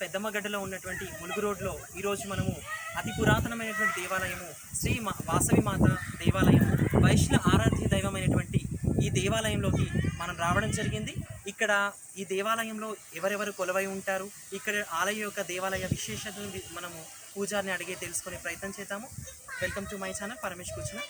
పెద్దమ్మగడ్డలో ఉన్నటువంటి ములుగు రోడ్లో ఈరోజు మనము అతి పురాతనమైనటువంటి దేవాలయము శ్రీ మా- వాసవి మాత దేవాలయం వైష్ణ ఆరాధ్య దైవమైనటువంటి ఈ దేవాలయంలోకి మనం రావడం జరిగింది. ఇక్కడ ఈ దేవాలయంలో ఎవరెవరు కొలువై ఉంటారు ఇక్కడ ఆలయ యొక్క దేవాలయ విశేషతను మనము పూజారిని అడిగే తెలుసుకునే ప్రయత్నం చేద్దాము. Welcome to my channel Paramesh కూర్చున్న.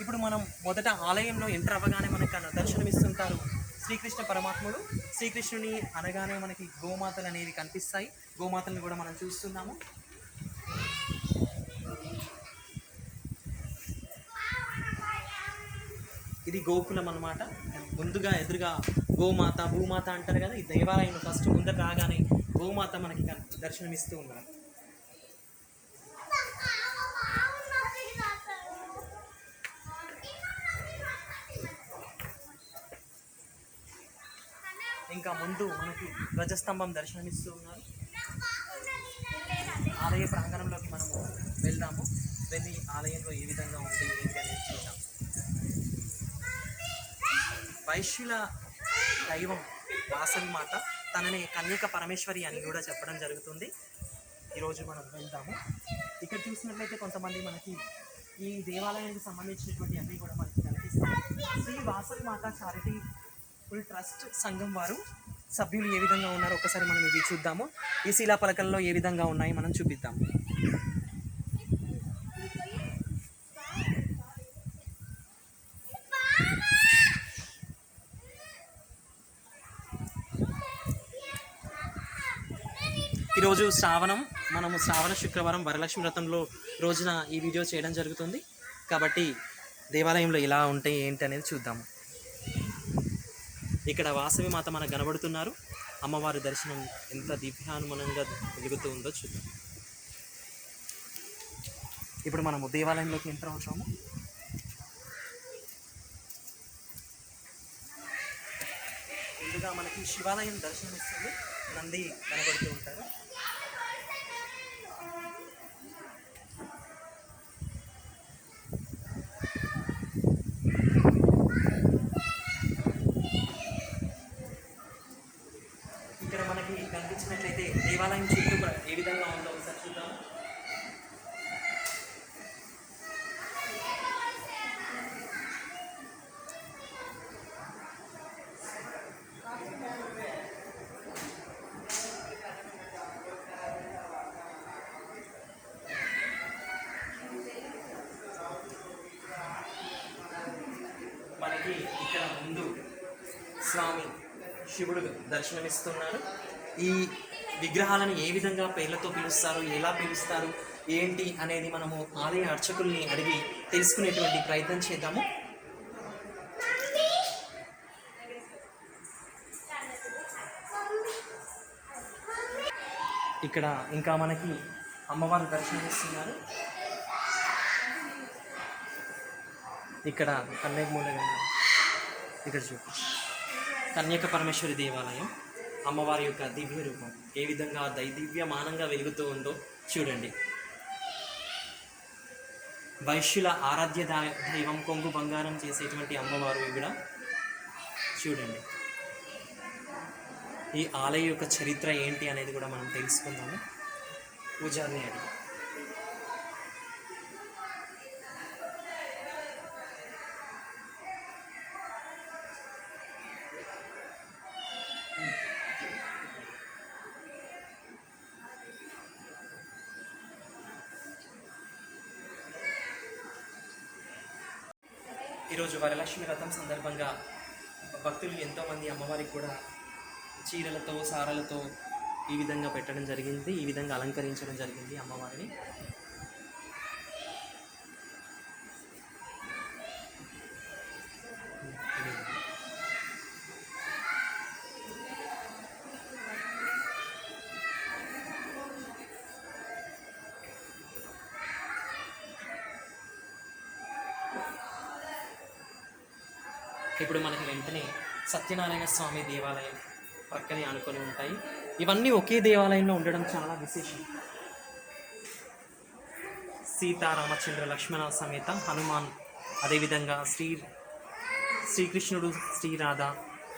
ఇప్పుడు మనం మొదట ఆలయంలో ఎంటర్ అవ్వగానే మనకు దర్శనమిస్తుంటారు. శ్రీకృష్ణ పరమాత్ముడు. శ్రీకృష్ణుని అనగానే మనకి గోమాతలు అనేవి కనిపిస్తాయి. గోమాతలను కూడా మనం చూస్తున్నాము. ఇది గోకులం అనమాట ముందుగా ఎదురుగా గోమాత భూమాత అంటారు కదా ఈ దేవాలయంలో ఫస్ట్ ముందర రాగానే గోమాత మనకి దర్శనమిస్తూ ఉన్నారు ఇంకా ముందు మనకి ధ్వజస్తంభం దర్శనమిస్తూ ఉన్నారు. ఆలయ ప్రాంగణంలోకి మనము వెళ్దాము. వెళ్ళి ఆలయంలో ఏ విధంగా ఉంది ఏంటి అనేది చూద్దాం. వైశ్యుల దైవం వాసవి మాత తనని కన్యక పరమేశ్వరి అని కూడా చెప్పడం జరుగుతుంది. ఈరోజు మనం వెళ్దాము. ఇక్కడ చూసినట్లయితే కొంతమంది మనకి ఈ దేవాలయానికి సంబంధించినటువంటి అన్నీ కూడా మనకి కనిపిస్తాయి. శ్రీ వాసవి మాత చారిటీ ఫుల్ ట్రస్ట్ సంఘం వారు సభ్యులు ఏ విధంగా ఉన్నారో ఒకసారి మనం ఇది చూద్దాము. ఈ శిలా పలకల్లో ఏ విధంగా ఉన్నాయి మనం చూపిద్దాము ఈరోజు శ్రావణం మనము శ్రావణ శుక్రవారం వరలక్ష్మి వ్రతంలో రోజున ఈ వీడియో చేయడం జరుగుతుంది. కాబట్టి దేవాలయంలో ఎలా ఉంటాయి ఏంటి అనేది చూద్దాము. ఇక్కడ వాసవి మాత మనకు కనబడుతున్నారు. అమ్మవారి దర్శనం ఎంత దివ్యానుమనంగా వెలుగుతూ ఉందో చూద్దాం. ఇప్పుడు మనము దేవాలయంలోకి ఎంటర్ అవుతాము. ముందుగా మనకి శివాలయం దర్శనం ఇస్తుంది నంది కనబడుతూ ఉంటారు ఇక్కడ మనకి కనిపించినట్లయితే దేవాలయం చుట్టూ కూడా ఏ విధంగా ఉందో ఒకసారి చూద్దాం మనకి ఇక్కడ ముందు స్వామి శివుడు దర్శనమిస్తున్నారు. ఈ విగ్రహాలను ఏ విధంగా పేర్లతో పిలుస్తారు ఎలా పిలుస్తారు ఏంటి అనేది మనము ఆలయ అర్చకుల్ని అడిగి తెలుసుకునేటువంటి ప్రయత్నం చేద్దాము. ఇక్కడ ఇంకా మనకి అమ్మవారు దర్శనమిస్తున్నారు. ఇక్కడ కన్యాకుమారి ఇక్కడ చూపించు కన్యక పరమేశ్వరి దేవాలయం అమ్మవారి యొక్క దివ్య రూపం. ఏ విధంగా దైదివ్యమానంగా వెలుగుతూ ఉందో చూడండి. వైశ్యుల ఆరాధ్య దైవం కొంగు బంగారం చేసేటువంటి అమ్మవారు ఇక్కడ చూడండి. ఈ ఆలయ యొక్క చరిత్ర ఏంటి అనేది కూడా మనం తెలుసుకుందాము. పూజారిని అడిగి. ఈరోజు వరలక్ష్మి రథం సందర్భంగా భక్తులు ఎంతోమంది అమ్మవారికి కూడా చీరలతో సారలతో ఈ విధంగా పెట్టడం జరిగింది ఈ విధంగా అలంకరించడం జరిగింది అమ్మవారిని. ఇప్పుడు మనకి వెంటనే సత్యనారాయణ స్వామి దేవాలయం ప్రక్కనే అనుకొని ఉంటాయి. ఇవన్నీ ఒకే దేవాలయంలో ఉండడం చాలా విశేషం. సీతారామచంద్ర లక్ష్మణ సమేత హనుమాన్ అదేవిధంగా శ్రీ శ్రీకృష్ణుడు శ్రీరాధ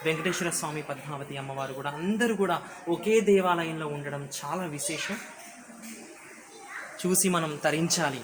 వెంకటేశ్వర స్వామి పద్మావతి అమ్మవారు కూడా అందరూ కూడా ఒకే దేవాలయంలో ఉండడం చాలా విశేషం. చూసి మనం తరించాలి.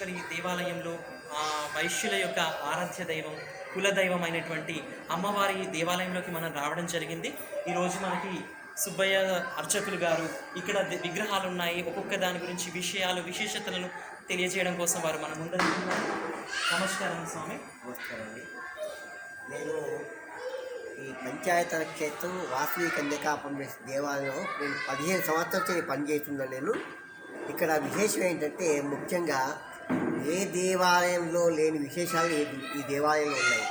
కన్యక దేవాలయంలో వైశ్యుల యొక్క ఆరాధ్య దైవం కుల దైవం అయినటువంటి అమ్మవారి దేవాలయంలోకి మనం రావడం జరిగింది. ఈరోజు మనకి సుబ్బయ్య అర్చకులు గారు ఇక్కడ విగ్రహాలు ఉన్నాయి ఒక్కొక్క దాని గురించి విషయాలు విశేషతలను తెలియజేయడం కోసం వారు మన ముందర నమస్కారం స్వామి. నమస్కారం నేను ఈ పంచాయతీ క్షేత్రం వాసవి కన్యకా పరమేశ్వర దేవాలయంలో నేను పదిహేను సంవత్సరాల నుంచి పనిచేస్తున్నాను నేను. ఇక్కడ విశేషం ఏంటంటే ముఖ్యంగా ఏ దేవాలయంలో లేని విశేషాలు ఈ- ఈ దేవాలయంలో ఉన్నాయి?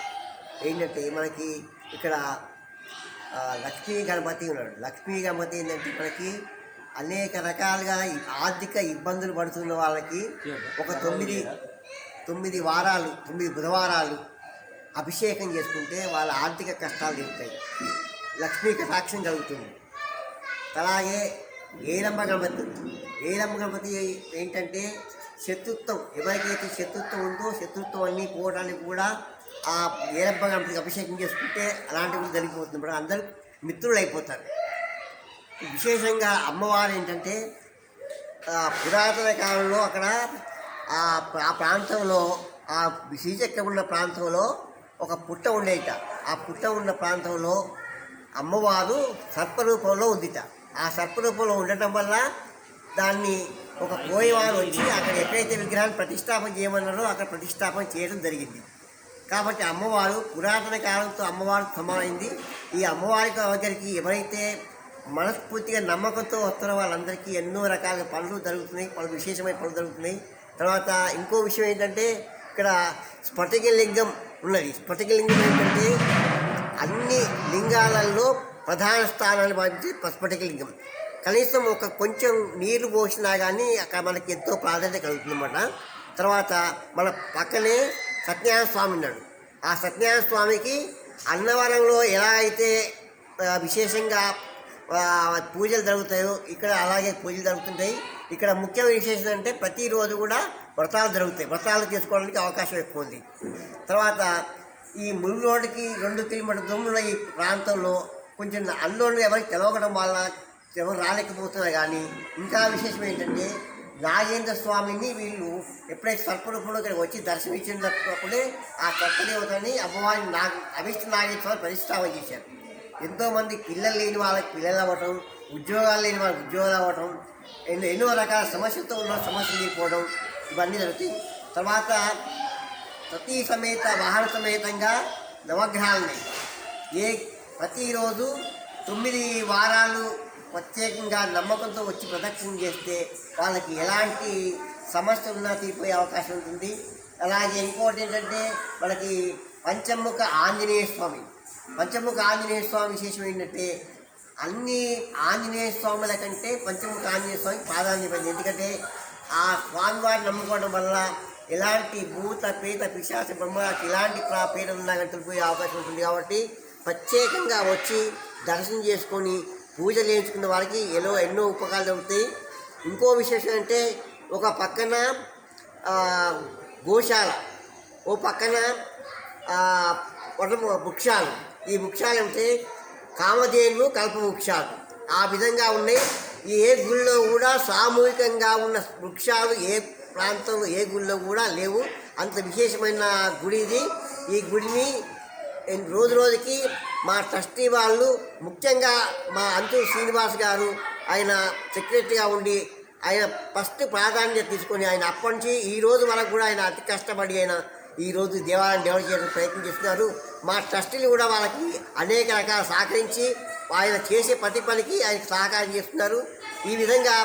ఏంటంటే మనకి ఇక్కడ లక్ష్మీ గణపతి ఉన్నాడు. లక్ష్మీ గణపతి ఏంటంటే మనకి అనేక రకాలుగా ఆర్థిక ఇబ్బందులు పడుతున్న వాళ్ళకి ఒక తొమ్మిది తొమ్మిది వారాలు తొమ్మిది బుధవారాలు అభిషేకం చేసుకుంటే వాళ్ళ ఆర్థిక కష్టాలు తీరుతాయి. లక్ష్మీ కటాక్షం కలుగుతుంది అలాగే ఏలమ్మ గణపతి ఏలమ్మ గణపతి ఏంటంటే శత్రుత్వం. ఎవరికైతే శత్రుత్వం ఉందో శత్రుత్వం అన్నీ పోవడానికి కూడా ఆ ఏరమ్మ గణపతికి అభిషేకం చేసుకుంటే అలాంటివి జరిగిపోతుంది. ఇప్పుడు అందరూ మిత్రులు అయిపోతారు విశేషంగా అమ్మవారు ఏంటంటే పురాతన కాలంలో అక్కడ ఆ ఆ ప్రాంతంలో ఆ శ్రీచక్రం ఉన్న ప్రాంతంలో ఒక పుట్ట ఉండేట. ఆ పుట్ట ఉన్న ప్రాంతంలో అమ్మవారు సర్పరూపంలో ఉందిట. ఆ సర్పరూపంలో ఉండటం వల్ల దాన్ని ఒక కోయవారు వచ్చి అక్కడ ఎక్కడైతే విగ్రహాన్ని ప్రతిష్టాపన చేయమన్నారో అక్కడ ప్రతిష్టాపన చేయడం జరిగింది. కాబట్టి అమ్మవారు పురాతన కాలంతో అమ్మవారు సమానమైంది. ఈ అమ్మవారి దగ్గరికి ఎవరైతే మనస్ఫూర్తిగా నమ్మకంతో వస్తున్న వాళ్ళందరికీ ఎన్నో రకాల పనులు జరుగుతున్నాయి. పలు విశేషమైన పనులు జరుగుతున్నాయి. తర్వాత ఇంకో విషయం ఏంటంటే ఇక్కడ స్ఫటిక లింగం ఉన్నది. స్ఫటిక లింగం ఏంటంటే అన్ని లింగాలలో ప్రధాన స్థానాన్ని భావించి స్ఫటిక లింగం. కనీసం ఒక కొంచెం నీరు పోసినా కానీ అక్కడ మనకి ఎంతో ప్రాధాన్యత కలుగుతుందన్నమాట. తర్వాత మన పక్కనే సత్యనారాయణ స్వామి ఉన్నాడు. ఆ సత్యనారాయణ స్వామికి అన్నవరంలో ఎలా అయితే విశేషంగా పూజలు జరుగుతాయో ఇక్కడ అలాగే పూజలు జరుగుతుంటాయి. ఇక్కడ ముఖ్యమైన విశేషం అంటే ప్రతిరోజు కూడా వ్రతాలు జరుగుతాయి. వ్రతాలు చేసుకోవడానికి అవకాశం ఎక్కువ ఉంది. తర్వాత ఈ ముళ్ళు రోడ్డుకి రెండు కిలోమీటర్ దూరంలో ఈ ప్రాంతంలో కొంచెం అల్లోళ్ళు ఎవరికి తెలవడం వల్ల ఎవరు రాలేకపోతున్నారు కానీ ఇంకా విశేషం ఏంటంటే నాగేంద్ర స్వామిని వీళ్ళు ఎప్పుడైతే సర్పరూపంలో ఇక్కడికి వచ్చి దర్శనమిచ్చినప్పుడే ఆ సర్పదేవతని అమ్మవారిని నాగ అభిష్ట నాగేశ్వరం ప్రతిష్టావం ప్రతిష్టాపన చేశారు. ఎంతోమంది పిల్లలు లేని వాళ్ళకి పిల్లలు అవ్వటం ఉద్యోగాలు లేని వాళ్ళకి ఉద్యోగాలు అవ్వటం ఎన్నో ఎన్నో రకాల సమస్యలతో ఉన్న సమస్యలు తీరిపోవడం ఇవన్నీ జరుగుతాయి. తర్వాత ప్రతి సమేత వాహన సమేతంగా నవగ్రహాలని ఏ ప్రతిరోజు తొమ్మిది వారాలు ప్రత్యేకంగా నమ్మకంతో వచ్చి ప్రదక్షిణ చేస్తే వాళ్ళకి ఎలాంటి సమస్య ఉన్నా తీరిపోయే అవకాశం ఉంటుంది. అలాగే ఇంకోటి ఏంటంటే మనకి పంచముఖ ఆంజనేయ స్వామి పంచముఖ ఆంజనేయ స్వామి విశేషం ఏంటంటే అన్ని ఆంజనేయ స్వాముల కంటే పంచముఖ ఆంజనేయ స్వామి ప్రాధాన్యత ఎందుకంటే ఆ స్వామివారిని నమ్ముకోవడం వల్ల ఎలాంటి భూత పేత పిశాచ బ్రహ్మకి ఎలాంటి ప్రా పేరు ఉన్నా కానీ తెలిపోయే అవకాశం ఉంటుంది. కాబట్టి ప్రత్యేకంగా వచ్చి దర్శనం చేసుకొని పూజ చేయించుకున్న వారికి ఎన్నో ఎన్నో ఉపకారాలు జరుగుతాయి. ఇంకో విశేషం అంటే ఒక పక్కన గోశాల ఓ పక్కన వృక్షాలు. ఈ వృక్షాలు అంటే కామధేను కల్ప వృక్షాలు ఆ విధంగా ఉన్నాయి. ఈ ఏ గుళ్ళో కూడా సామూహికంగా ఉన్న వృక్షాలు ఏ ప్రాంతంలో ఏ గుళ్ళో కూడా లేవు. అంత విశేషమైన గుడి ఇది. ఈ గుడిని రోజు రోజుకి మా ట్రస్టీ వాళ్ళు ముఖ్యంగా మా అంతు శ్రీనివాస్ గారు ఆయన సెక్రటరీగా ఉండి ఆయన ఫస్ట్ ప్రాధాన్యత తీసుకొని ఆయన అప్పటి నుంచి ఈ రోజు వరకు కూడా ఆయన అతి కష్టపడి ఆయన ఈ రోజు దేవాలయం డెవలప్ చేయడానికి ప్రయత్నం చేస్తున్నారు. మా ట్రస్టీలు కూడా వాళ్ళకి అనేక రకాల సహకరించి ఆయన చేసే ప్రతి పనికి ఆయన సహకారం చేస్తున్నారు. ఈ విధంగా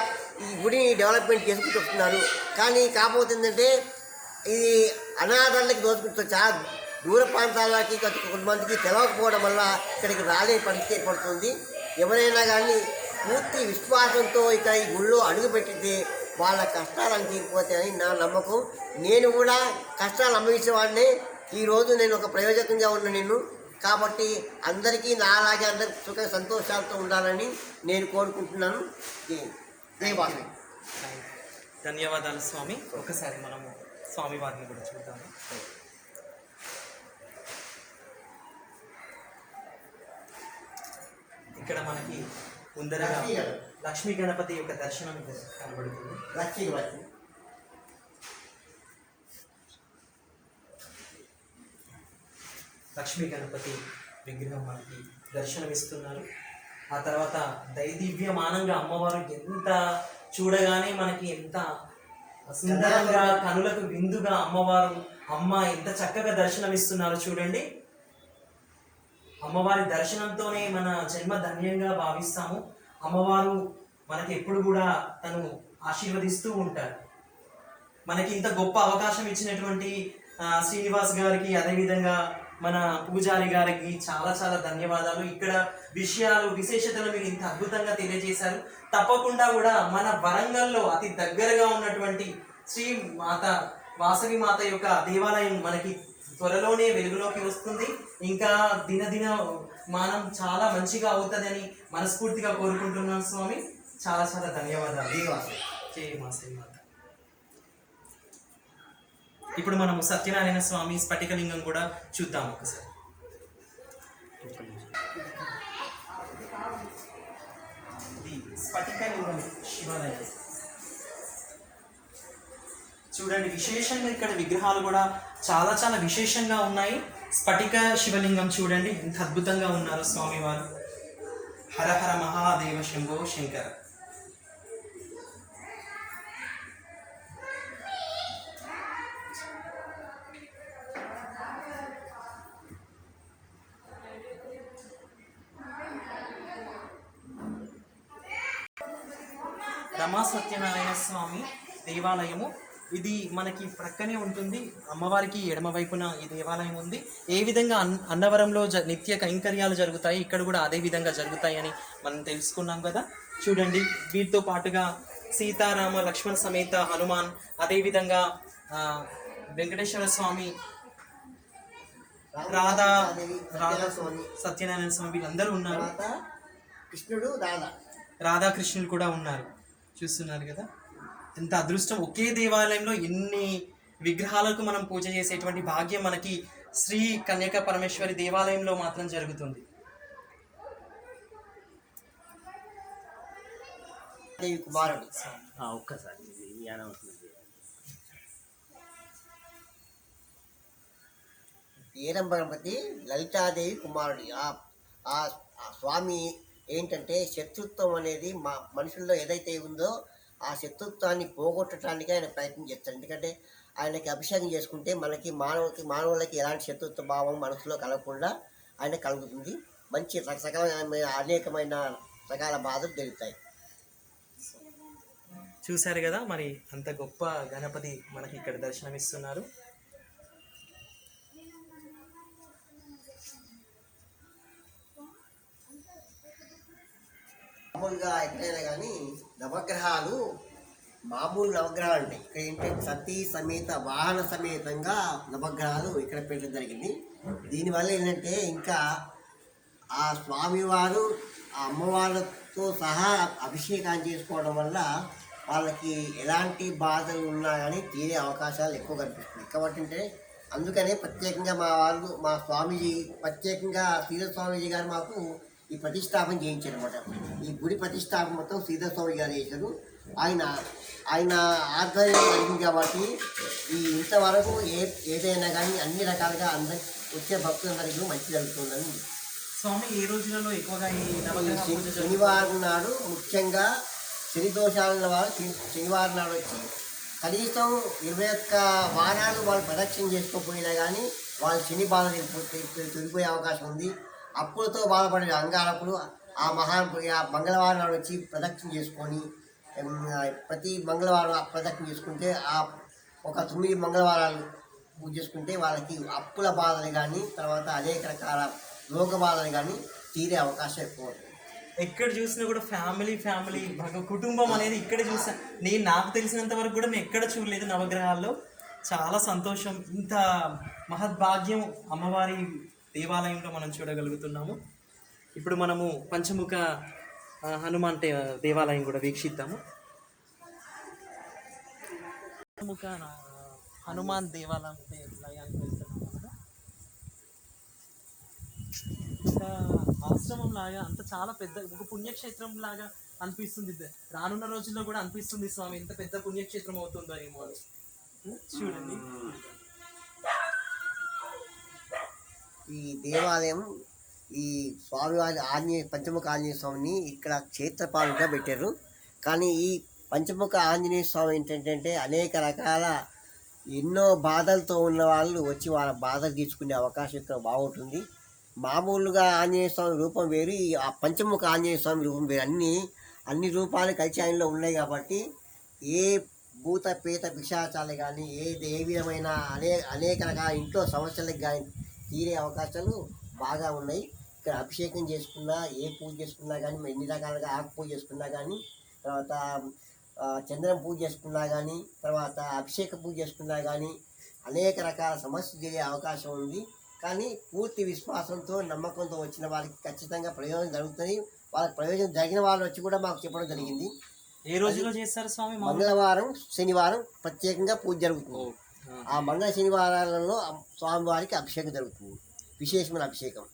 ఈ గుడిని డెవలప్మెంట్ చేసుకుంటూ వస్తున్నారు. కానీ కాకపోతే ఏంటంటే ఇది అనాథాలకి దోచుకుంటూ చాలా దూర ప్రాంతాలకి కొంత- కొంతమందికి తెలవకపోవడం వల్ల ఇక్కడికి రాలే పరిస్థితి ఏర్పడుతుంది ఎవరైనా కానీ పూర్తి విశ్వాసంతో ఇక ఈ గుళ్ళో అడుగుపెట్టితే వాళ్ళ కష్టాలను తీరిపోతాయని నా నమ్మకం. నేను కూడా కష్టాలు అనుభవించే వాడిని ఈరోజు నేను ఒక ప్రయోజకంగా ఉన్న నేను కాబట్టి అందరికీ నాలాగే అందరికి సుఖ సంతోషాలతో ఉండాలని నేను కోరుకుంటున్నాను. ధన్యవాదాలు స్వామి. ఒకసారి మనము స్వామి వారిని కూడా చూద్దాము. ఇక్కడ మనకి ముందరగా లక్ష్మీ గణపతి యొక్క దర్శనం కనబడుతుంది. లక్ష్మీ వచ్చి లక్ష్మీ గణపతి విగ్రహం మనకి దర్శనమిస్తున్నారు. ఆ తర్వాత దైదివ్యమానంగా అమ్మవారు ఎంత చూడగానే మనకి ఎంత సుందరంగా కనులకు విందుగా అమ్మవారు అమ్మ ఎంత చక్కగా దర్శనమిస్తున్నారు చూడండి. అమ్మవారి దర్శనంతోనే మన జన్మ ధన్యంగా భావిస్తాము. అమ్మవారు మనకి ఎప్పుడు కూడా తను ఆశీర్వదిస్తూ ఉంటారు. మనకి ఇంత గొప్ప అవకాశం ఇచ్చినటువంటి శ్రీనివాస్ గారికి అదేవిధంగా మన పూజారి గారికి చాలా చాలా ధన్యవాదాలు. ఇక్కడ విషయాలు విశేషతలు మీరు ఇంత అద్భుతంగా తెలియజేశారు. తప్పకుండా కూడా మన వరంగల్లో అతి దగ్గరగా ఉన్నటువంటి శ్రీ మాత వాసవి మాత యొక్క దేవాలయం మనకి త్వరలోనే వెలుగులోకి వస్తుంది. ఇంకా దినదిన మానం చాలా మంచిగా అవుతుందని మనస్ఫూర్తిగా కోరుకుంటున్నాను స్వామి. చాలా చాలా ధన్యవాదాలు. ఇప్పుడు మనం సత్యనారాయణ స్వామి స్ఫటికలింగం కూడా చూద్దాం ఒకసారి. స్ఫటికలింగం శివాలయం. చూడండి విశేషంగా ఇక్కడ విగ్రహాలు కూడా చాలా చాలా విశేషంగా ఉన్నాయి. స్ఫటిక శివలింగం చూడండి ఎంత అద్భుతంగా ఉన్నారు స్వామివారు. హరహర మహాదేవ శంభో శంకర. రమా సత్యనారాయణ స్వామి దేవాలయము ఇది మనకి ప్రక్కనే ఉంటుంది. అమ్మవారికి ఎడమ వైపున ఈ దేవాలయం ఉంది. ఏ విధంగా అన్ అన్నవరంలో జ నిత్య కైంకర్యాలు జరుగుతాయి ఇక్కడ కూడా అదే విధంగా జరుగుతాయి అని మనం తెలుసుకున్నాం కదా. చూడండి వీటితో పాటుగా సీతారామ లక్ష్మణ సమేత హనుమాన్ అదేవిధంగా వెంకటేశ్వర స్వామి రాధా రాధా స్వామి సత్యనారాయణ స్వామి వీళ్ళందరూ ఉన్నారు. కృష్ణుడు రాధా. రాధాకృష్ణులు కూడా ఉన్నారు. చూస్తున్నారు కదా. ఎంత అదృష్టం ఒకే దేవాలయంలో ఎన్ని విగ్రహాలకు మనం పూజ చేసేటువంటి భాగ్యం మనకి శ్రీ కన్యక పరమేశ్వరి దేవాలయంలో మాత్రం జరుగుతుంది. దేవి కుమారుడు. ఒక్కసారి లలితాదేవి కుమారుడు. ఆ ఆ ఆ స్వామి ఏంటంటే శత్రుత్వం అనేది మా మనుషుల్లో ఏదైతే ఉందో ఆ శత్రుత్వాన్ని పోగొట్టడానికి ఆయన ప్రయత్నం చేస్తారు ఎందుకంటే ఆయనకి అభిషేకం చేసుకుంటే మనకి మానవులకి మానవులకి ఎలాంటి శత్రుత్వ భావం మనసులో కలగకుండా ఆయన కలుగుతుంది. మంచి రకరకాలమైన అనేకమైన రకాల బాధలు జరుగుతాయి. చూశారు కదా మరి అంత గొప్ప గణపతి మనకి ఇక్కడ దర్శనమిస్తున్నారు. మామూలుగా ఎక్కడైనా కానీ నవగ్రహాలు మామూలు నవగ్రహాలు ఉంటాయి ఇక్కడ ఏంటంటే సతీ సమేత వాహన సమేతంగా నవగ్రహాలు ఇక్కడ పెట్టడం జరిగింది. దీనివల్ల ఏంటంటే ఇంకా ఆ స్వామివారు ఆ అమ్మవారితో సహా అభిషేకాన్ని చేసుకోవడం వల్ల వాళ్ళకి ఎలాంటి బాధలు ఉన్నా కానీ తీరే అవకాశాలు ఎక్కువ కనిపిస్తున్నాయి. కాబట్టి అంటే అందుకనే ప్రత్యేకంగా మా వాళ్ళు మా స్వామీజీ ప్రత్యేకంగా శ్రీధర స్వామీజీ గారు మాకు ఈ ప్రతిష్టాపన చేయించారు అనమాట ఈ గుడి ప్రతిష్టాపన మొత్తం శ్రీధర స్వామి గారు చేశారు ఆయన ఆయన ఆధ్వర్యంలో జరిగింది కాబట్టి ఈ ఇంతవరకు ఏ ఏదైనా కానీ అన్ని రకాలుగా అందరి వచ్చే భక్తులందరికీ మంచి జరుగుతుందని స్వామి ఏ రోజులలో ఎక్కువగా? శనివారం నాడు ముఖ్యంగా శని దోషాలున్న వారు శని- శనివారం నాడు వచ్చి కనీసం ఇరవై ఒక్క వారాలు వాళ్ళు ప్రదక్షిణ చేసుకోకపోయినా కానీ వాళ్ళు శని బాధ తొలిపోయే అవకాశం ఉంది అప్పులతో బాధపడిన అంగారకులు ఆ మహా ఆ మంగళవారం నాడు వచ్చి ప్రదక్షిణ చేసుకొని ప్రతి మంగళవారం ఆ ప్రదక్షిణ చేసుకుంటే ఆ ఒక తొమ్మిది మంగళవారాలు పూజ చేసుకుంటే వాళ్ళకి అప్పుల బాధలు కానీ తర్వాత అనేక రకాల రోగ బాధలు కానీ తీరే అవకాశం ఎక్కువ ఉంటుంది. ఎక్కడ చూసినా కూడా ఫ్యామిలీ ఫ్యామిలీ కుటుంబం అనేది ఇక్కడ చూసా నేను నాకు తెలిసినంత వరకు కూడా నేను ఎక్కడ చూడలేదు నవగ్రహాల్లో. చాలా సంతోషం. ఇంత మహద్భాగ్యం అమ్మవారి దేవాలయంలో మనం చూడగలుగుతున్నాము ఇప్పుడు మనము పంచముఖ హనుమాన్ టే- దేవాలయం కూడా వీక్షిద్దాము పంచముఖ హనుమాన్ దేవాలయం దేవాలయానికి వెళ్తున్నాము కదా. ఒక ఆశ్రమం లాగా అంత చాలా పెద్ద ఒక పుణ్యక్షేత్రం లాగా అనిపిస్తుంది. రానున్న రోజుల్లో కూడా అనిపిస్తుంది స్వామి ఎంత పెద్ద పుణ్యక్షేత్రం అవుతుందో ఏమో. చూడండి ఈ దేవాలయం ఈ స్వామివారి ఆంజనేయ పంచముఖ ఆంజనేయ స్వామిని ఇక్కడ క్షేత్రపాలుగా పెట్టారు. కానీ ఈ పంచముఖ ఆంజనేయ స్వామి ఏంటంటే అనేక రకాల ఎన్నో బాధలతో ఉన్న వాళ్ళు వచ్చి వాళ్ళ బాధలు తీసుకునే అవకాశం ఇక్కడ బాగుంటుంది. మామూలుగా ఆంజనేయ స్వామి రూపం వేరు ఈ ఆ పంచముఖ ఆంజనేయ స్వామి రూపం వేరు. అన్ని అన్ని రూపాలు కలిసి ఆయనలో ఉన్నాయి కాబట్టి ఏ భూత పేత పిశాచాలు కానీ ఏ ఏ విధమైన అనే అనేక రకాల ఇంట్లో సమస్యలకు కానీ తీరే అవకాశాలు బాగా ఉన్నాయి. ఇక్కడ అభిషేకం చేసుకున్నా ఏ పూజ చేసుకున్నా కానీ ఎన్ని రకాలుగా ఆకు పూజ చేసుకున్నా కానీ తర్వాత చంద్రం పూజ చేసుకున్నా కానీ తర్వాత అభిషేక పూజ చేసుకున్నా కానీ అనేక రకాల సమస్యలు తీరే అవకాశం ఉంది. కానీ పూర్తి విశ్వాసంతో నమ్మకంతో వచ్చిన వాళ్ళకి ఖచ్చితంగా ప్రయోజనం జరుగుతుంది. వాళ్ళకి ప్రయోజనం జరిగిన వాళ్ళు వచ్చి కూడా మాకు చెప్పడం జరిగింది. ఏ రోజులో చేస్తారు స్వామి? మంగళవారం శనివారం ప్రత్యేకంగా పూజ జరుగుతుంది. ఆ. మంగళ శనివారాలలో స్వామివారికి అభిషేకం జరుగుతుంది విశేషమైన అభిషేకం.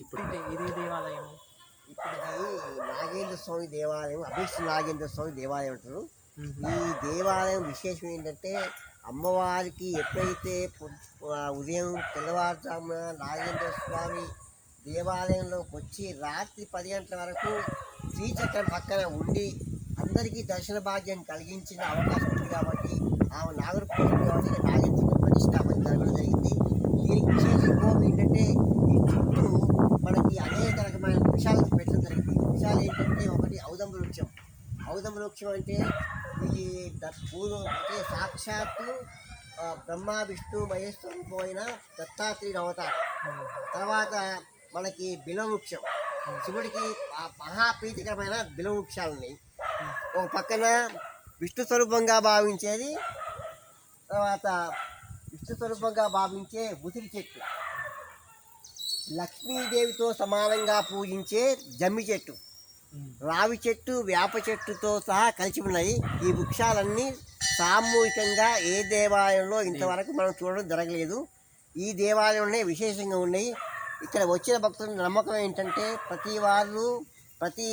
ఇప్పుడు అంటే ఇదే దేవాలయం ఇప్పటికి నాగేంద్ర స్వామి దేవాలయం అభిష్ట నాగేంద్ర స్వామి దేవాలయం అంటారు. ఈ దేవాలయం విశేషం ఏంటంటే అమ్మవారికి ఎప్పుడైతే ఉదయం తెల్లవారుజామున నాగేంద్ర స్వామి దేవాలయంలోకి వచ్చి రాత్రి పది గంటల వరకు శ్రీచక్రం పక్కన ఉండి అందరికీ దర్శన భాగ్యం కలిగించిన అవకాశం ఉంది కాబట్టి ఆమె నాగరు కాబట్టి నాగేంద్ర ప్రతిష్టాపన జరగడం జరిగింది. దీనికి విశేషం ఇంకోటి ఏంటంటే ఈ చుట్టూ మనకి అనేక రకమైన వృక్షాలు పెట్టడం జరిగింది. వృక్షాలు ఏంటంటే ఒకటి ఔదంబ వృక్షం. ఔదమ వృక్షం అంటే ఈ పూర్వం అంటే సాక్షాత్తు బ్రహ్మ విష్ణు మహేశ్వరం పోయిన దత్తాత్రేయుడు అవతారం. తర్వాత మనకి బిలవృక్షం. శివుడికి ఆ మహాప్రీతికరమైన బిలవృక్షాలు ఉన్నాయి ఒక పక్కన విష్ణు స్వరూపంగా భావించేది తర్వాత విష్ణు స్వరూపంగా భావించే ఉసిరి చెట్టు. లక్ష్మీదేవితో సమానంగా పూజించే జమ్మి చెట్టు. రావి చెట్టు వేప చెట్టుతో సహా కలిసి ఉన్నాయి. ఈ వృక్షాలన్నీ సామూహికంగా ఏ దేవాలయంలో ఇంతవరకు మనం చూడడం జరగలేదు. ఈ దేవాలయంలోనే విశేషంగా ఉన్నాయి. ఇక్కడ వచ్చిన భక్తుల నమ్మకం ఏంటంటే ప్రతి వాళ్ళు ప్రతి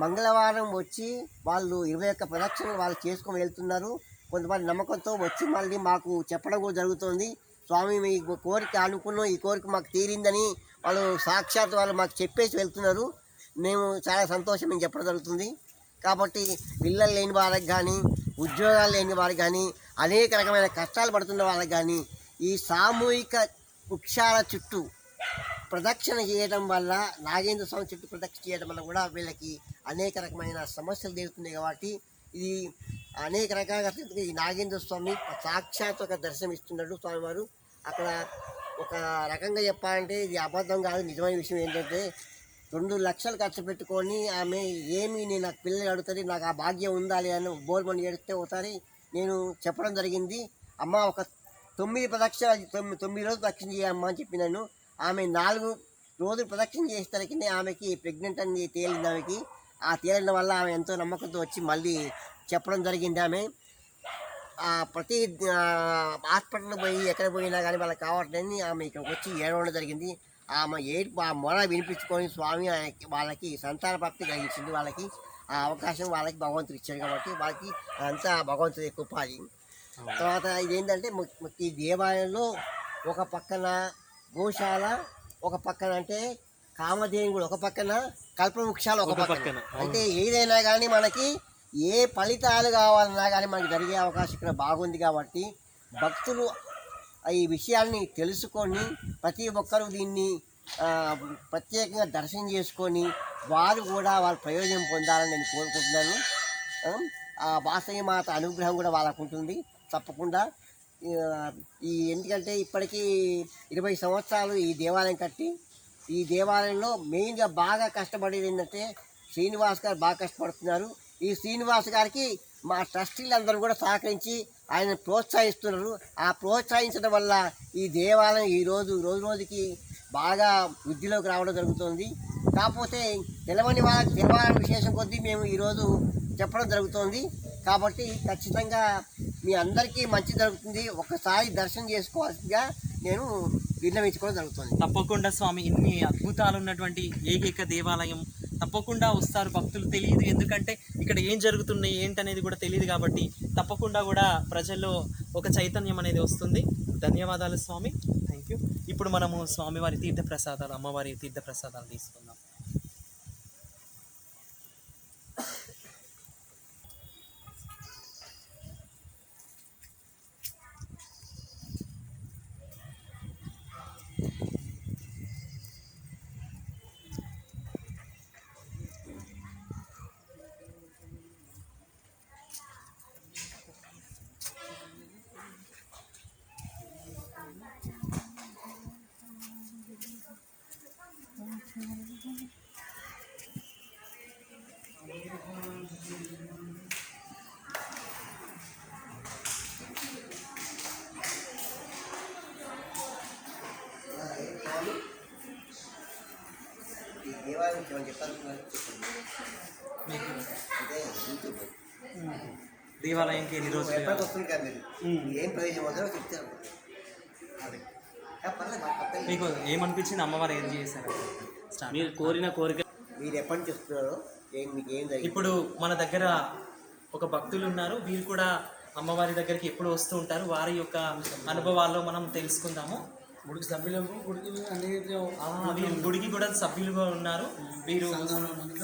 మంగళవారం వచ్చి వాళ్ళు ఇరవై ఒక్క ప్రదక్షిణలు వాళ్ళు చేసుకొని వెళ్తున్నారు. కొంతమంది నమ్మకంతో వచ్చి మళ్ళీ మాకు చెప్పడం కూడా జరుగుతుంది. స్వామి మీ కోరిక అనుకున్నాం. ఈ కోరిక మాకు తీరిందని వాళ్ళు సాక్షాత్ వాళ్ళు మాకు చెప్పేసి వెళ్తున్నారు. మేము చాలా సంతోషం మేము చెప్పడం జరుగుతుంది. కాబట్టి పిల్లలు లేని వారికి కానీ ఉద్యోగాలు లేని వారికి కానీ అనేక రకమైన కష్టాలు పడుతున్న వాళ్ళకి కానీ ఈ సామూహిక వృక్షాల చుట్టూ ప్రదక్షిణ చేయడం వల్ల నాగేంద్ర స్వామి చుట్టూ ప్రదక్షిణ చేయడం వల్ల కూడా వీళ్ళకి అనేక రకమైన సమస్యలు తీరుతున్నాయి కాబట్టి ఇది అనేక రకాల ఈ నాగేంద్ర స్వామి సాక్షాత్ ఒక దర్శనం ఇస్తున్నాడు స్వామివారు. అక్కడ ఒక రకంగా చెప్పాలంటే ఇది అబద్ధం కాదు నిజమైన విషయం ఏంటంటే రెండు లక్షలు ఖర్చు పెట్టుకొని ఆమె ఏమి నేను నాకు పిల్లలు అడుగుతుంది నాకు ఆ భాగ్యం ఉందా అని బోల్మని ఎడితే ఒకసారి నేను చెప్పడం జరిగింది. అమ్మ ఒక తొమ్మిది ప్రదక్షిణ తొమ్మిది తొమ్మిది రోజులు ప్రదక్షిణ చేయమ్మా అని చెప్పినాను ఆమె నాలుగు రోజులు ప్రదక్షిణ చేసేసరికి ఆమెకి ప్రెగ్నెంట్ అని తేలింది ఆమెకి. ఆ తేలిన వల్ల ఆమె ఎంతో నమ్మకంతో వచ్చి మళ్ళీ చెప్పడం జరిగింది ఆమె. ప్రతి హాస్పిటల్ పోయి ఎక్కడ పోయినా కానీ వాళ్ళకి కావట్లేదని ఆమె ఇక్కడికి వచ్చి ఏడవడం జరిగింది. ఆమె ఏడు ఆ మొర వినిపించుకొని స్వామి వాళ్ళకి సంతాన ప్రాప్తి కలిగించింది వాళ్ళకి. ఆ అవకాశం వాళ్ళకి భగవంతుడు ఇచ్చాడు కాబట్టి వాళ్ళకి అంతా భగవంతుడి ఉపాధి తర్వాత ఇదేంటంటే ఈ దేవాలయంలో ఒక పక్కన గోశాల ఒక పక్కన అంటే కామధేను కూడా ఒక పక్కన కల్పవృక్షాలు ఒక పక్కన. అంటే ఏదైనా కానీ మనకి ఏ ఫలితాలు కావాలన్నా కానీ మనకి జరిగే అవకాశం ఇక్కడ బాగుంది కాబట్టి భక్తులు ఈ విషయాల్ని తెలుసుకొని ప్రతి ఒక్కరూ దీన్ని ప్రత్యేకంగా దర్శనం చేసుకొని వారు కూడా వాళ్ళ ప్రయోజనం పొందాలని నేను కోరుకుంటున్నాను. ఆ, వాసవి మాత అనుగ్రహం కూడా వాళ్ళకు ఉంటుంది. తప్పకుండా ఈ ఎందుకంటే ఇప్పటికీ ఇరవై సంవత్సరాలు ఈ దేవాలయం కట్టి ఈ దేవాలయంలో మెయిన్గా బాగా కష్టపడేది ఏంటంటే శ్రీనివాస్ గారు బాగా కష్టపడుతున్నారు. ఈ శ్రీనివాస్ గారికి మా ట్రస్టీలు అందరూ కూడా సహకరించి ఆయన ప్రోత్సహిస్తున్నారు. ఆ ప్రోత్సహించడం వల్ల ఈ దేవాలయం ఈ రోజు రోజు రోజుకి బాగా వృద్ధిలోకి రావడం జరుగుతుంది. కాకపోతే తెలవని వాళ్ళకి తెలవాలని విశేషం కొద్దీ మేము ఈరోజు చెప్పడం జరుగుతోంది. కాబట్టి ఖచ్చితంగా మీ అందరికీ మంచి జరుగుతుంది. ఒకసారి దర్శనం చేసుకోవాల్సిందిగా నేను విన్నవించుకోవడం జరుగుతుంది. తప్పకుండా స్వామి ఇన్ని అద్భుతాలు ఉన్నటువంటి ఏకైక దేవాలయం. తప్పకుండా వస్తారు భక్తులు తెలియదు. ఎందుకంటే ఇక్కడ ఏం జరుగుతున్నాయి ఏంటనేది కూడా తెలియదు కాబట్టి తప్పకుండా కూడా ప్రజల్లో ఒక చైతన్యం అనేది వస్తుంది. ధన్యవాదాలు స్వామి. థ్యాంక్ యూ ఇప్పుడు మనము స్వామివారి తీర్థ ప్రసాదాలు అమ్మవారి తీర్థ ప్రసాదాలు తీసుకుందాం. ఏమైనా చెప్పాలనుకున్నారు మీకు అంటే యూట్యూబ్ దేవాలయంకి ఎన్ని రోజులు ఎప్పటికి వస్తుంది కదా మీరు? ఏం ప్రయోజనం అవుతుందో చెప్తారు అదే. మీకు ఏమనిపించింది? అమ్మవారు ఏం చేశారు? మీరు కోరిన కోరిక మీరు ఎప్పటి నుంచి వస్తున్నారో ఏం మీకు ఏం జరిగింది? ఇప్పుడు మన దగ్గర ఒక భక్తులు ఉన్నారు. వీరు కూడా అమ్మవారి దగ్గరికి ఎప్పుడు వస్తూ ఉంటారు. వారి యొక్క అనుభవాల్లో మనం తెలుసుకుందాము. గుడికి సభ్యులకు గుడికి అన్ని గుడికి కూడా సభ్యులుగా ఉన్నారు. వీరు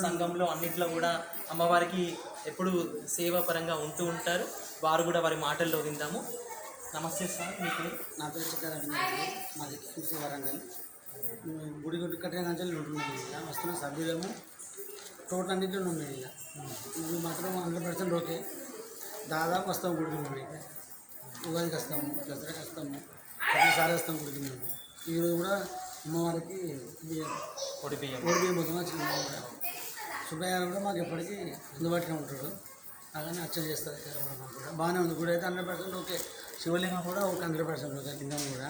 సంఘంలో అన్నిట్లో కూడా అమ్మవారికి ఎప్పుడు సేవ పరంగా ఉంటూ ఉంటారు. వారు కూడా వారి మాటల్లో విందాము. నమస్తే సార్ మీ పేరు? నా పేరు చిక్కారెడ్డి మాది కేఎంసీ వరంగల్ గుడి గుడి కట్టిన కంచెలు ఉంటున్నాం ఇక. వస్తున్న సభ్యులము. టోటల్ అన్నింటిలో ఉన్నాయి ఇక. మేము మాత్రం హండ్రెడ్ పర్సెంట్ ఓకే. దాదాపు వస్తాం గుడికి. ఉగాదికి వస్తాము దసరాకి వస్తాము. గుడికి మేము ఈరోజు కూడా అమ్మవారికి ఇది పొడి బియ్యం. ఓడి బియ్యం పోతున్నా చిన్న సుబ్బయ్య కూడా. మాకు ఎప్పటికీ అందుబాటులో ఉంటాడు. అలానే అచ్చ చేస్తారు కూడా. బాగానే ఉంది. గుడి అయితే హండ్రెడ్ పర్సెంట్ ఓకే. శివలింగం కూడా ఒక హండ్రెడ్ పర్సెంట్ ఓకే. లింగం కూడా.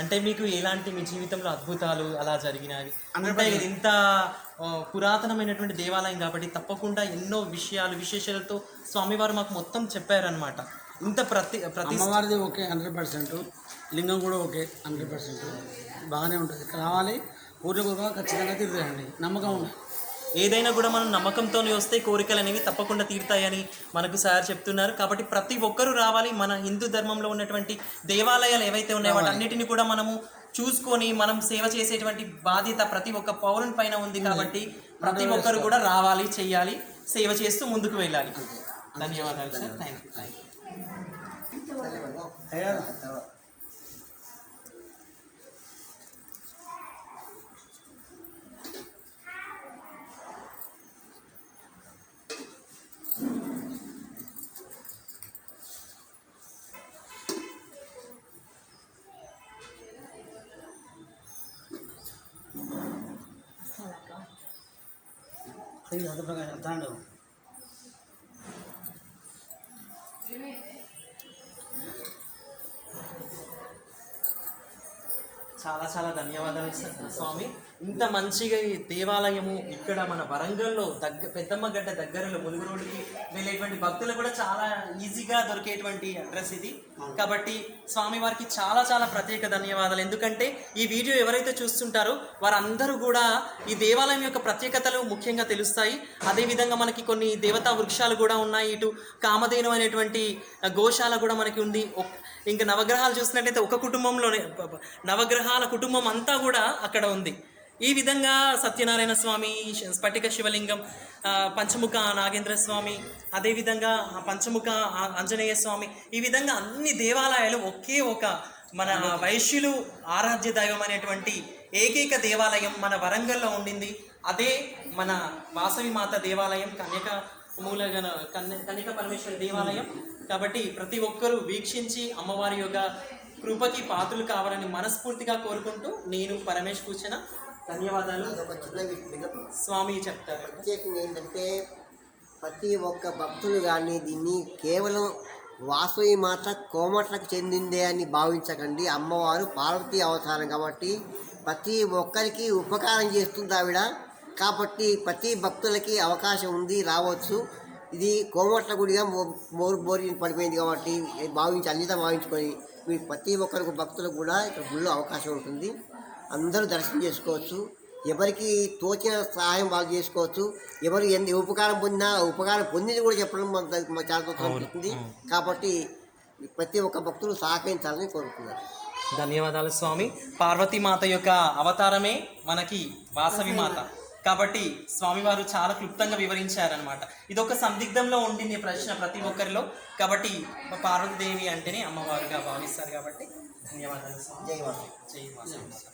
అంటే మీకు ఎలాంటి మీ జీవితంలో అద్భుతాలు అలా జరిగినవి అంటే ఇది ఇంత పురాతనమైనటువంటి దేవాలయం కాబట్టి తప్పకుండా ఎన్నో విషయాలు విశేషాలతో స్వామివారు మాకు మొత్తం చెప్పారనమాట ఇంత ప్రతి ప్రతి అమ్మవారిది ఓకే హండ్రెడ్ పర్సెంట్. లింగం కూడా ఓకే హండ్రెడ్ పర్సెంట్. బాగానే ఉంటుంది. రావాలి పూర్వీకులుగా ఖచ్చితంగా తిరుగుతాయండి నమ్మకం ఉంది. ఏదైనా కూడా మనం నమ్మకంతోనే వస్తే కోరికలు అనేవి తప్పకుండా తీరుతాయని మనకు సార్ చెప్తున్నారు. కాబట్టి ప్రతి ఒక్కరూ రావాలి. మన హిందూ ధర్మంలో ఉన్నటువంటి దేవాలయాలు ఏవైతే ఉన్నాయో వాటన్నిటిని కూడా మనము చూసుకొని మనం సేవ చేసేటువంటి బాధ్యత ప్రతి ఒక్క పౌరుని పైన ఉంది కాబట్టి ప్రతి ఒక్కరు కూడా రావాలి చెయ్యాలి సేవ చేస్తూ ముందుకు వెళ్ళాలి. ధన్యవాదాలు sir. Thank you thank you అయ్యా చాలా చాలా ధన్యవాదాలు స్వామి. ఇంత మంచిగా ఈ దేవాలయము ఇక్కడ మన వరంగల్లో దగ్గ పెద్దమ్మ గడ్డ దగ్గరలో ములుగు రోడ్డుకి వెళ్ళేటువంటి భక్తులు కూడా చాలా ఈజీగా దొరికేటువంటి అడ్రస్ ఇది. కాబట్టి స్వామి వారికి చాలా చాలా ప్రత్యేక ధన్యవాదాలు. ఎందుకంటే ఈ వీడియో ఎవరైతే చూస్తుంటారో వారందరూ కూడా ఈ దేవాలయం యొక్క ప్రత్యేకతలు ముఖ్యంగా తెలుస్తాయి. అదేవిధంగా మనకి కొన్ని దేవతా వృక్షాలు కూడా ఉన్నాయి. ఇటు కామధేను అనేటువంటి గోశాల కూడా మనకి ఉంది. ఇంకా నవగ్రహాలు చూసినట్లయితే ఒక కుటుంబంలోనే నవగ్రహాల కుటుంబం అంతా కూడా అక్కడ ఉంది. ఈ విధంగా సత్యనారాయణ స్వామి స్ఫటిక శివలింగం పంచముఖ నాగేంద్ర స్వామి అదేవిధంగా పంచముఖ ఆంజనేయ స్వామి ఈ విధంగా అన్ని దేవాలయాలు ఒకే ఒక మన వైశ్యులు ఆరాధ్య దైవం అనేటువంటి ఏకైక దేవాలయం మన వరంగల్లో ఉండింది. అదే మన వాసవి మాత దేవాలయం కన్యక మూలగన కన్య కన్యక పరమేశ్వరి దేవాలయం. కాబట్టి ప్రతి ఒక్కరూ వీక్షించి అమ్మవారి యొక్క కృపకి పాత్రలు కావాలని మనస్ఫూర్తిగా కోరుకుంటూ నేను పరమేష్ కూర్చన ధన్యవాదాలు. ఒక చిన్న విజ్ఞప్తి స్వామి చెప్తారు. ప్రత్యేకంగా ఏంటంటే ప్రతి ఒక్క భక్తులు కానీ దీన్ని కేవలం వాసవి మాత కోమట్లకు చెందిందే అని భావించకండి. అమ్మవారు పార్వతీ అవతారం కాబట్టి ప్రతి ఒక్కరికి ఉపకారం చేస్తుంది ఆవిడ. కాబట్టి ప్రతి భక్తులకి అవకాశం ఉంది రావచ్చు. ఇది కోమట్ల గుడిగా మో- మోరు బోరి పడిపోయింది కాబట్టి భావించి అన్నిత భావించుకొని మీ ప్రతి ఒక్కరికి భక్తులకు కూడా ఇక్కడ గుళ్ళో అవకాశం ఉంటుంది. అందరూ దర్శనం చేసుకోవచ్చు. ఎవరికి తోచిన సహాయం వాళ్ళు చేసుకోవచ్చు. ఎవరు ఎన్ని ఉపకారం పొందినా ఉపకారం పొందింది కూడా చెప్పడం మాకు చాలా అనిపిస్తుంది. కాబట్టి ప్రతి ఒక్క భక్తులు సహకరించాలని కోరుతున్నారు ధన్యవాదాలు స్వామి. పార్వతీమాత యొక్క అవతారమే మనకి వాసవి మాత. కాబట్టి స్వామివారు చాలా క్లుప్తంగా వివరించారనమాట ఇది ఒక సందిగ్ధంలో ఉండింది ప్రశ్న ప్రతి ఒక్కరిలో. కాబట్టి పార్వతీదేవి అంటేనే అమ్మవారుగా భావిస్తారు కాబట్టి ధన్యవాదాలు స్వామి. జై వాసు జై వాసవి.